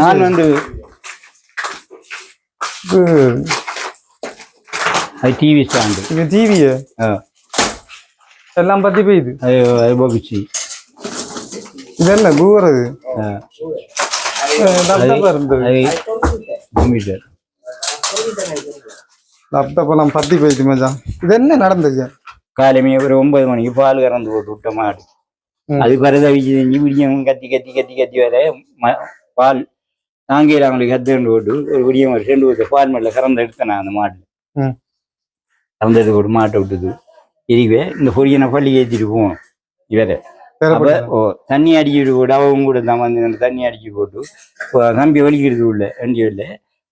நான் வந்து TV stand இது டிவிய எல்லாம் பத்தி போகுச்சு இது கூவுறது லேப்டாப் இருந்தது. அது கம்ப்யூட்டர் லேப்டாப் எல்லாம் பத்தி போயிது மச்சான். இது என்ன நடந்துச்சு? காலைமே ஒரு ஒன்பது மணிக்கு பால் கறந்து போட்டு விட்ட மாடு. அது விடியம் கத்தி கத்தி கத்தி கத்தி வர பால். தாங்கையில் அவங்களுக்கு கத்து போட்டு ஒரு விடியம் ஒரு ரெண்டு பால் மேல கறந்து எடுத்தேன் நான் அந்த மாடு ம். கறந்து எடுத்து போட்டு மாட்டை விட்டுது. இதுவே இந்த பொரியனை பள்ளி ஏற்றிட்டு போவோம். இவரை. ஓ தண்ணி அடிக்கிட்டு போட்டு அவங்க கூட தான் வந்து தண்ணி அடிச்சு போட்டு கம்பி வலிக்கிறது உள்ள வண்டி இல்லை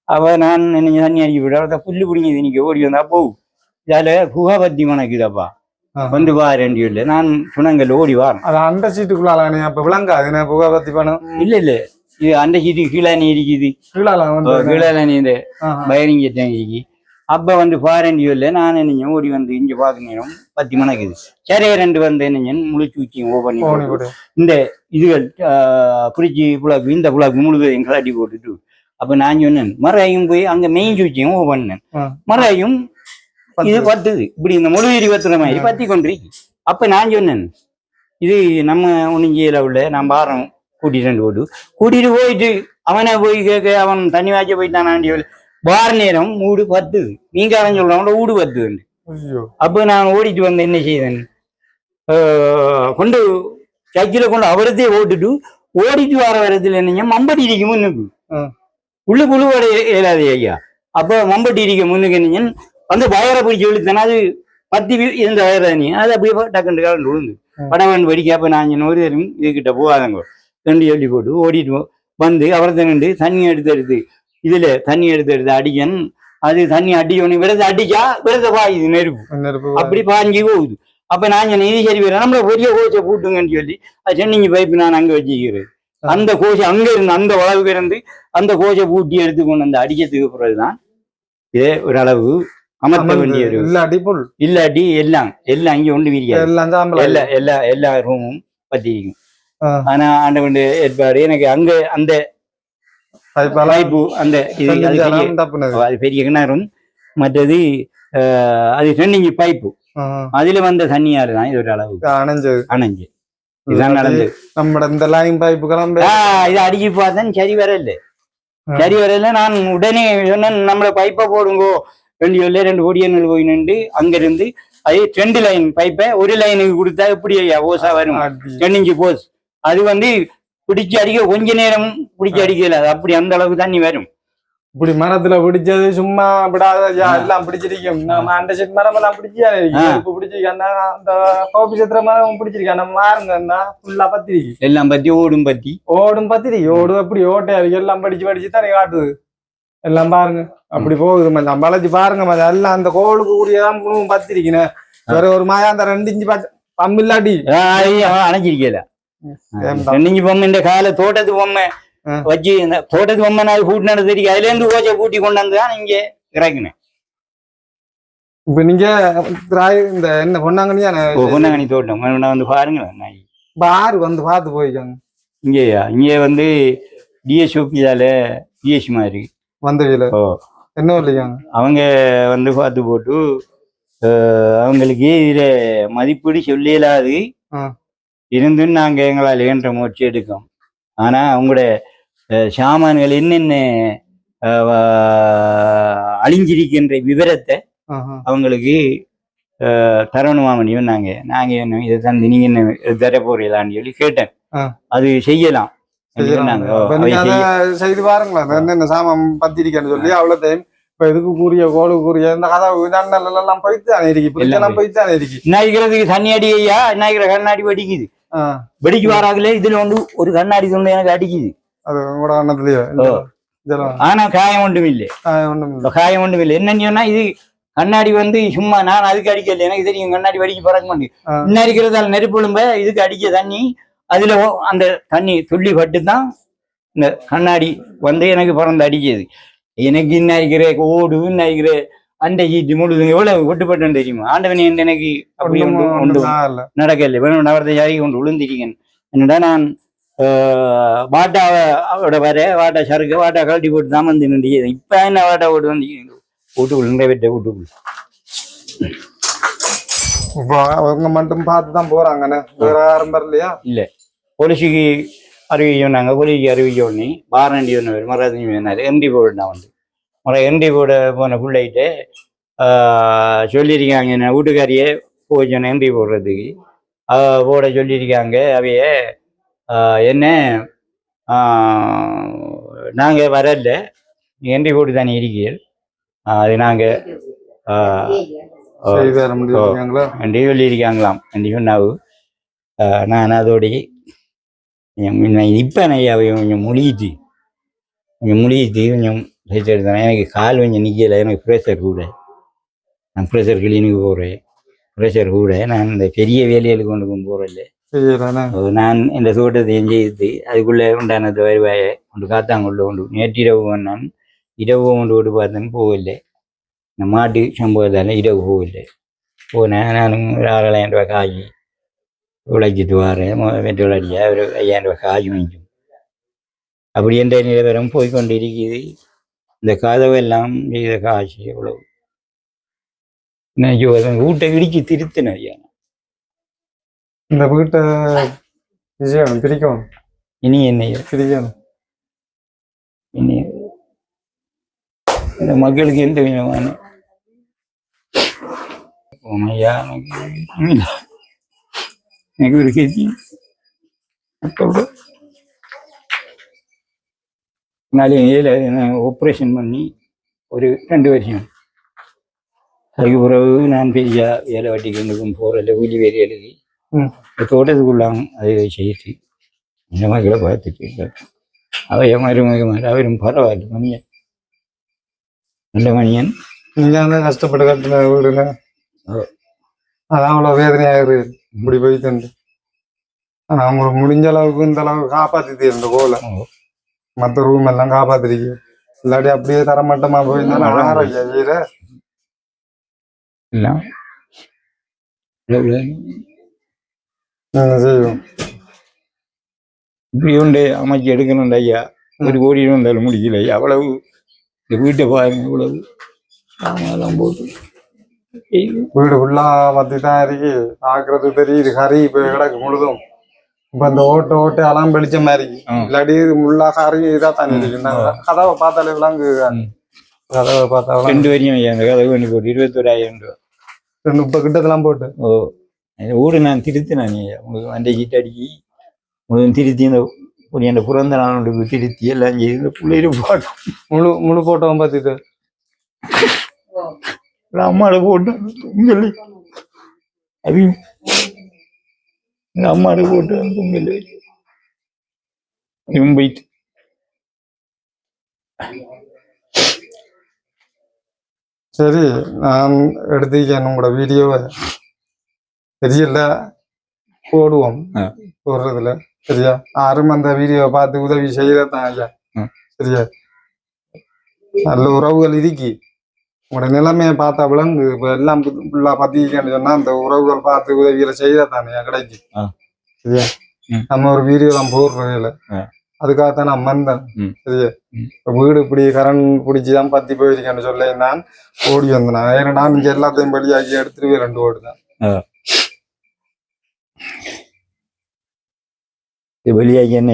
அவ நான் என்ன தண்ணி அடிக்க போட்டு அவள் புல்லு பிடிங்கி இன்னைக்கு ஓடி வந்தா போ. இதால புகாபத்தி மணக்குதாப்பா. வந்து வா ரெண்டு இல்லை நான் சுணங்கல் ஓடி அது அந்த சீட்டுக்குள்ளால விளங்காது என்ன புகை பத்தி பணம்? இல்ல இல்ல. இது அந்த சீட்டு கீழே நீ இருக்குது. கீழால வந்து கீழே நீ இந்த ஆஹா. பயரிங்க இருக்கு அப்ப வந்து பாரண்டி இல்லை நான் என்ன ஓடி வந்து இங்க பார்க்க நேரம் பத்தி மணக்குது சரி ரெண்டு வந்து என்ன முழிச்சு வச்சு ஓ பண்ணி இந்த இதுகள் பிரிட்ஜி புலாக்கு இந்த புலாக்கு முழுவதையும் கலாட்டி போட்டுட்டு. அப்ப நான் சொன்னேன் மறையும் போய் அங்க மெயின் சுவிட்சையும் ஓ பண்ணேன். மறையும் இது பத்து. பத்துது. இப்படி இந்த முழுவீரி பத்துற மாதிரி. பத்தி கொண்டிருக்கு. அப்ப நான் சொன்னேன் இது நம்ம ஒன்றுஞ்சியில உள்ள நான் பாரம் கூட்டிட்டு போட்டு கூட்டிட்டு போயிட்டு அவனை போய் கேட்க அவன் தண்ணி வாய்ச்ச போயிட்டானாண்டி வார நேரம் மூடு பத்துது. நீங்க அவன் சொல்றவன் வீடு பத்துது ஐயோ. அப்போ நான் ஓடிட்டு வந்து என்ன செய்தேன்? கொண்டு சைக்கிளை கொண்டு அவரத்தே ஓட்டுட்டு ஓடிட்டு வர வரத்துல என்னங்க மம்பட்டி இடிக்க முன்னுக்கு. உள்ள புழுவடை இயலாது ஐயா. அப்போ மம்பட்டி இடிக்க முன்னுக்கு என்னங்க அந்த வயரை பிடிச்சி இழுத்தேன். அது பத்தி இருந்த வயர் தானே அது அப்படியே டக்குன்னு காலம் விழுந்து. படவன் வெடிக்க அப்போ நான் தரம் இதுகிட்ட போகாதங்க. ரெண்டு சொல்லி போட்டு ஓடிட்டு போ- வந்து அவரத்தை நின்று தண்ணி எடுத்து எடுத்து. இதுல தண்ணி எடுத்து எடுத்து அடிக்கன். அது தண்ணி அடிக்கணும் விரத அடிச்சா விரத பாயுது நெருப்பு. அப்படி பாஞ்சு போகுது. அப்ப நான் சொன்னேன் இது சரி வர நம்மள பெரிய கோச்சை பூட்டுங்கன்னு சொல்லி. அது சென்னிங்க பைப்பு நான் அங்க வச்சுக்கிறேன். அந்த கோச்சை அங்க இருந்து அந்த அளவுக்கு இருந்து அந்த கோச்சை பூட்டி எடுத்து கொண்டு வந்து அடிக்கிறதுக்கு பிறகுதான் இதே ஒரு அளவு அமர்த்த வேண்டிய இல்லாட்டி இல்லாட்டி எல்லாம் எல்லாம் இங்க ஒன்று விரியாது. எல்லா எல்லா எல்லா ரூமும் பத்திக்கும் ஆ. ஆனா ஆண்டவன் ஏற்பாடு எனக்கு அங்க அந்த அந்த இது பெரிய கிணறும் மற்றது அது சென்னிங்க பைப்பு. அதுல வந்த தண்ணியால தான் இது ஒரு அளவு. அணைஞ்சது. அணைஞ்சு. இதுதான் நடந்தது. நம்ம இந்த லைன் பைப்பு கிளம்ப ஆஹ் இது அடிச்சு பார்த்தேன் சரி வரல. சரி வரல நான் உடனே சொன்னேன் நம்மள பைப்பை போடுங்கோ. ரெண்டு சொல்ல ரெண்டு ஒடியங்கள் போய் நின்று அங்கிருந்து அது ரெண்டு லைன் பைப்பை ஒரு லைனுக்கு கொடுத்தா எப்படி ஐயா ஓசா வரும். சென்னிஞ்சு போஸ். அது வந்து பிடிச்சு அடிக்க கொஞ்ச நேரம் பிடிச்சு அடிக்கல. அப்படி அந்த அளவுக்கு தண்ணி வரும். இப்படி மரத்துல பிடிச்சது சும்மா விடாத எல்லாம் பிடிச்சிருக்கும். நம்ம அந்த செட் மரம் எல்லாம் பிடிச்சா ஆ. இப்ப பிடிச்சிருக்கா அந்த கோபி சத்திர மரம் பிடிச்சிருக்கா? நம்ம மாறுங்க ஃபுல்லா பத்திரிக்கை எல்லாம் பத்தி ஓடும் பத்தி. ஓடும் பத்திரிக்கை ஓடும் எப்படி? ஓட்டை அது எல்லாம் படிச்சு படிச்சு தானே காட்டுது. எல்லாம் பாருங்க. அப்படி போகுது மச்சான். வளைச்சு பாருங்க மச்சான். எல்லாம் அந்த கோளுக்கு கூடியதான் பத்திரிக்கணும் வேற ஒரு மாயா அந்த ரெண்டு இஞ்சி பச்சை பம்பில்லாட்டி அணைச்சிருக்கல. பொம்மை இந்த கால தோட்டத்து பொம்மை. வச்சு இந்த தோட்டத்து பொம்மை நான் கூட்டினது தெரியும் அதுல இருந்து ஓச்சை கூட்டி கொண்டாந்து தான் இங்க இறக்குனேன் இப்ப நீங்க இந்த என்ன தோட்டம் வேணும்னா வந்து பாருங்களேன் நான் பாரு வந்து பார்த்து போய்க்காங்க இங்கேயா இங்கே வந்து டிஎஸ்ஓபியால டிஎஸ் மாதிரி வந்த வீல ஓ என்ன இல்லையாங்க அவங்க வந்து பார்த்து போட்டு அவங்களுக்கு இதில் மதிப்பீடு சொல்லலாது. இருந்தும் நாங்கள் எங்களால் இயன்ற முயற்சி எடுக்கோம். ஆனால் அவங்களோட அஹ், சாமான்கள் என்னென்ன அழிஞ்சிருக்கின்ற விவரத்தை. அவங்களுக்கு அஹ், தரணுமாமணி நாங்க நாங்க என்ன இதை தந்து நீங்க என்ன தர போறீங்களான்னு சொல்லி கேட்டேன். அது செய்யலாம். செய்து பாருங்களேன். என்னென்ன சாமான் பத்திரிக்கைன்னு சொல்லி அவ்வளவு டைம் இப்ப இதுக்கு கூறிய கோளுக்கு கூறிய இந்த கதவு ஜன்னல் எல்லாம் போய்த்தானே இருக்கு. இப்படி எல்லாம் எல்லாம் போய்த்தானே இருக்கு. இன்னாய்க்கிறதுக்கு தண்ணி அடி ஐயா இன்னாய்க்கிற கண்ணாடி வெடிக்குது. வெடிக்கு வராதுல இதுல வந்து ஒரு கண்ணாடி துண்டு எனக்கு அடிக்குது. ஆனா காயம் ஒன்றும் இல்லை காயம் ஒன்றும் இல்லை என்னன்னு சொன்னா இது கண்ணாடி வந்து சும்மா நான் அதுக்கு அடிக்கல எனக்கு தெரியும் கண்ணாடி வெடிக்க பறக்க மாட்டேன். இன்னும் அடிக்கிறதால நெருப்புழும்ப இதுக்கு அடிக்க தண்ணி அதுல அந்த தண்ணி துள்ளி பட்டு தான் இந்த கண்ணாடி வந்து எனக்கு பிறந்து அடிக்குது. எனக்கு இன்னும் அடிக்கிற ஓடு இன்னும் அடிக்கிற அண்டை சீட்டு முழுது எவ்வளவு ஒட்டுப்பட்டு தெரியுமா? ஆண்டவன் எனக்கு அப்படி ஒன்று ஒன்று நடக்கல வேணும் அவரத்தை ஜாதி கொண்டு விழுந்திருக்கேன் என்னடா நான் ஆஹ் வாட்டாவை அவட வர வாட்டா சறுக்க வாட்டா கழட்டி போட்டு தான் வந்து நின்று இப்ப என்ன வாட்டா போட்டு வந்து வீட்டுக்குள்ள நிறைவேற்ற வீட்டுக்குள்ள. இப்போ அவங்க மட்டும் பார்த்து தான் போறாங்கண்ணே. வேற யாரும் வரலையா? இல்ல. போலீஸுக்கு அறிவிக்க சொன்னாங்க. போலீஸுக்கு அறிவிக்க உடனே வாரண்டி ஒன்று வரும் மறாதி வேணாரு எம்டி நான் வந்து. மற எம்டி போர்டு போன பிள்ளைகிட்ட சொல்லியிருக்காங்க என்ன வீட்டுக்காரியே போய் எம்டி போடுறதுக்கு. போட சொல்லியிருக்காங்க அவைய என்ன நாங்கள் வரல. எம்டி போட்டு தானே இருக்கீர்கள் ஆஹ் அது நாங்கள் சொல்லியிருக்காங்களாம். வண்டி சொன்னாவு. நான் அதோடைய இப்போ நான் அவ கொஞ்சம் முழியுது கொஞ்சம் முழியுது கொஞ்சம் பேச்சு எடுத்தேன் எனக்கு கால் கொஞ்சம் நிற்கலை எனக்கு ப்ரெஷர் கூட. நான் ப்ரெஷர் கிளினிக்கு போகிறேன் ப்ரெஷர் கூட. நான் இந்த பெரிய வேலைகளுக்கு கொண்டு செய்யறானே நான் இந்த தோட்டத்தையும் செய்து அதுக்குள்ளே உண்டானது வருவாயை கொண்டு காத்தாங்குள்ள கொண்டு நேற்று இரவு வந்தான் இரவு கொண்டு விட்டு பார்த்தேன்னு போகலை. இந்த மாட்டு சம்பவத்தால் இரவு போகலை. போனேன். ஒரு ஆறாயிரம் ரூபாய் காய் உழைச்சிட்டு வரேன். வெற்றி ஒரு ஐயாயிரம் ரூபாய் காய் வாங்கிக்கும் அப்படி என்ற நிலவரம் போய்கொண்டு இருக்குது இந்த கதவெல்லாம் செய்த காசு எவ்வளவு? நான் ஐயோ வீட்டை இடிச்சு திருத்தினேன் ஐயா. இந்த வீட்டை விஜயம் பிரிக்கணும். இனி என்னையோ? பிரிக்கணும். இனி இந்த மக்களுக்கு எந்த விதமான உண்மையா எனக்கு ஒரு கேஜி நாளைக்கு நான் ஆப்ரேஷன் பண்ணி ஒரு ரெண்டு வருஷம். அதுக்கு பிறகு நான் பெரிய வேலை வட்டிக்கு கொண்டுக்கும் போகிறதில்ல கூலி வேலை எழுதி. தோட்டத்துக்குள்ளாம் அதை செய்து. இந்த மக்களை பார்த்துட்டு இருக்கேன் அவைய மருமக மாதிரி அவரும் பரவாயில்ல மணியன். நல்ல மணியன். நீங்க அந்த கஷ்டப்பட்டு கட்டின வீடுல. அதான் அவ்வளவு வேதனையாயிரு இப்படி போயிட்டு ஆனா உங்களுக்கு முடிஞ்ச அளவுக்கு இந்த அளவுக்கு காப்பாத்தி இந்த கோலை மத்த ரூம் எல்லாம் காப்பாத்திருக்கீங்க இல்லாட்டி அப்படியே தரமட்டமா போயிருந்தா எல்லாம். எவ்வளவு? செய்யும் இப்படி உண்டு அமைச்சு எடுக்கணும் ஐயா. ஒரு கோடி வந்தாலும் முடியல அவ்வளவு. இந்த வீட்டை பாருங்க இவ்வளவு. சாமான்லாம் போட்டு. வீடு ஃபுல்லா பத்தி தான் இருக்கு. பாக்குறது தெரியுது. கறி போய் கிடக்கு முழுதும். இப்ப இந்த ஓட்டு ஓட்டு எல்லாம் வெளிச்ச மாதிரி. இது முள்ளா கறி இதா தண்ணி இருக்கு. இந்த கதவை பார்த்தாலே விளாங்கு ம். கதவை பார்த்தா. ரெண்டு வரையும் அந்த கதை பண்ணி போட்டு இருபத்தோராயிரம் ரூபா. ரெண்டு முப்பது கிட்டத்தெல்லாம் போட்டு. ஓ வீடு நான் திருத்தினேன் உங்களுக்கு வண்டி சீட்டு அடிக்கி உங்களுக்கு திருத்தி இந்த ஒரு என் பிறந்த நாளுக்கு திருத்தி எல்லாம் செய்து இந்த பிள்ளைகள் பாட்டு. முழு முழு போட்டோம் பார்த்துட்டு. அம்மாட போட்டு பொங்கல் அதையும் அம்மாட போட்டு பொங்கல் இவன் போயிட்டு சரி நான் எடுத்துக்கேன் உங்களோட வீடியோவை தெரியல. போடுவோம். போடுறதுல. சரியா? யாரும் அந்த வீடியோவை பார்த்து உதவி செய்யறதான் ஐயா. சரியா? நல்ல உறவுகள் இருக்கு. உங்களோட நிலைமையை பார்த்தா விளங்கு இப்ப எல்லாம் ஃபுல்லா பத்திக்கன்னு சொன்னா அந்த உறவுகள் பார்த்து உதவிகளை செய்யறதானே கிடைக்கு. ஆ. சரியா. நம்ம ஒரு வீடியோ தான் போடுறோம் இதுல ஆ. அதுக்காகத்தான் நான் வந்தேன். சரியா? வீடு இப்படி கரண்ட் பிடிச்சிதான் பத்தி போயிருக்கேன்னு சொல்ல நான் ஓடி வந்தேன். ஏன்னா நான் இங்க எல்லாத்தையும் வெளியாக்கி எடுத்துட்டு ரெண்டு ஓடு தான். வெளியாகி என்ன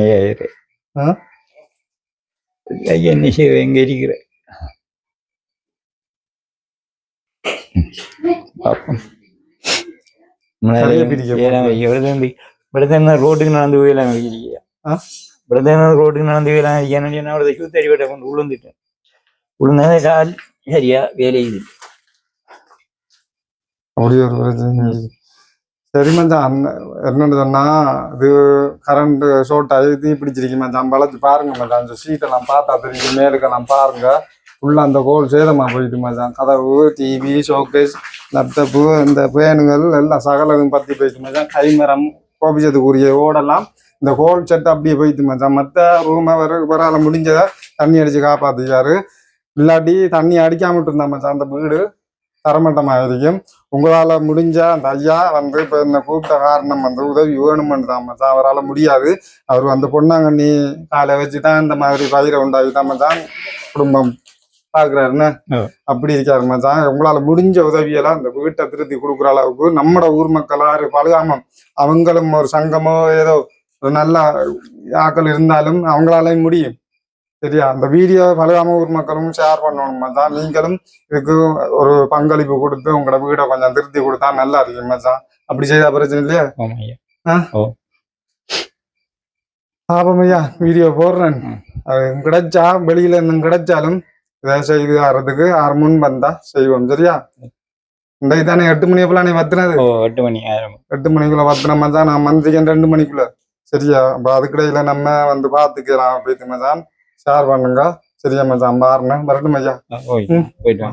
என்ன செய்ய? எங்க இருக்கிற? ഇവിടുത്തെ റോഡിൽ നടന്ന് വീഴാൻ ഇരിക്കുക ഇവിടുത്തെ റോഡിൽ നടന്ന് വീഴാൻ ഇരിക്കാൻ വേണ്ടി ഞാൻ അവിടെ ക്യൂ തരിവിടെ കൊണ്ട് ഉള്ളുന്നിട്ട് ഉള്ളുന്ന ஒரு பிரச்சனை சரி சொன்னா இது கரண்ட் ஷார்ட் ஆகி தீ பிடிச்சிருக்கீங்க மச்சான் பழச்சு பாருங்க மச்சான் அந்த சீட்டெல்லாம் பார்த்தா தெரியும் பாருங்க உள்ள அந்த கோல் சேதமா போயிட்டு மச்சான். கதவு டிவி ஷோகேஸ் லேப்டாப்பு இந்த பேனுங்கள் எல்லாம் சகலதும் பத்தி போயிட்டு மச்சான். கைமரம் கோபிச்சதுக்குரிய ஓடெல்லாம் இந்த கோல் செட் அப்படியே போயிட்டு மச்சான். மற்ற ரூமை வர வரால முடிஞ்சதை தண்ணி அடிச்சு காப்பாத்திக்காரு இல்லாட்டி தண்ணி அடிக்காம இருந்தா மச்சான் அந்த வீடு தரமட்டமாக இருக்கும் உங்களால் முடிஞ்ச அந்த ஐயா வந்து இப்போ என்ன கூப்பிட்ட காரணம் வந்து உதவி வேணும்னு தான் மச்சான். அவரால் முடியாது. அவர் வந்து பொன்னாங்கண்ணி காலை வச்சு தான் இந்த மாதிரி பயிரை உண்டாக்கி தான் மச்சான் குடும்பம். பாக்குறாருன்னு. அப்படி இருக்காரு மச்சான். உங்களால முடிஞ்ச உதவியெல்லாம் இந்த வீட்டை திருத்தி கொடுக்குற அளவுக்கு நம்மட ஊர் மக்கள் பழுகாம அவங்களும் ஒரு சங்கமோ ஏதோ நல்ல ஆக்கள் இருந்தாலும் அவங்களாலையும் முடியும். சரியா? அந்த வீடியோ பழுகாம ஊர் மக்களும் ஷேர் பண்ணணும் மச்சான். நீங்களும் இதுக்கு ஒரு பங்களிப்பு கொடுத்து உங்களோட வீடை கொஞ்சம் திருத்தி கொடுத்தா நல்லா இருக்கும் மச்சான். அப்படி செய்தா பிரச்சனை இல்லையா? ஆமா ஐயா வீடியோ போடுறேன். கிடைச்சா வெளியில இருந்தும் கிடைச்சாலும் இதை செய்து ஆறதுக்கு ஆறு முன் வந்தா செய்வோம் சரியா? இந்த இதானே எட்டு மணி எப்பலாம் நீ வத்துனது? எட்டு மணி எட்டு மணிக்குள்ள வத்துன மச்சான் நான் மந்திரிக்கேன் ரெண்டு மணிக்குள்ள சரியா? அப்ப அதுக்கிடையில நம்ம வந்து பாத்துக்கலாம் போயிட்டு மச்சான். ஷேர் பண்ணுங்க சரியா மச்சான்? பாருங்க வரட்டும் ஓ போயிட்டு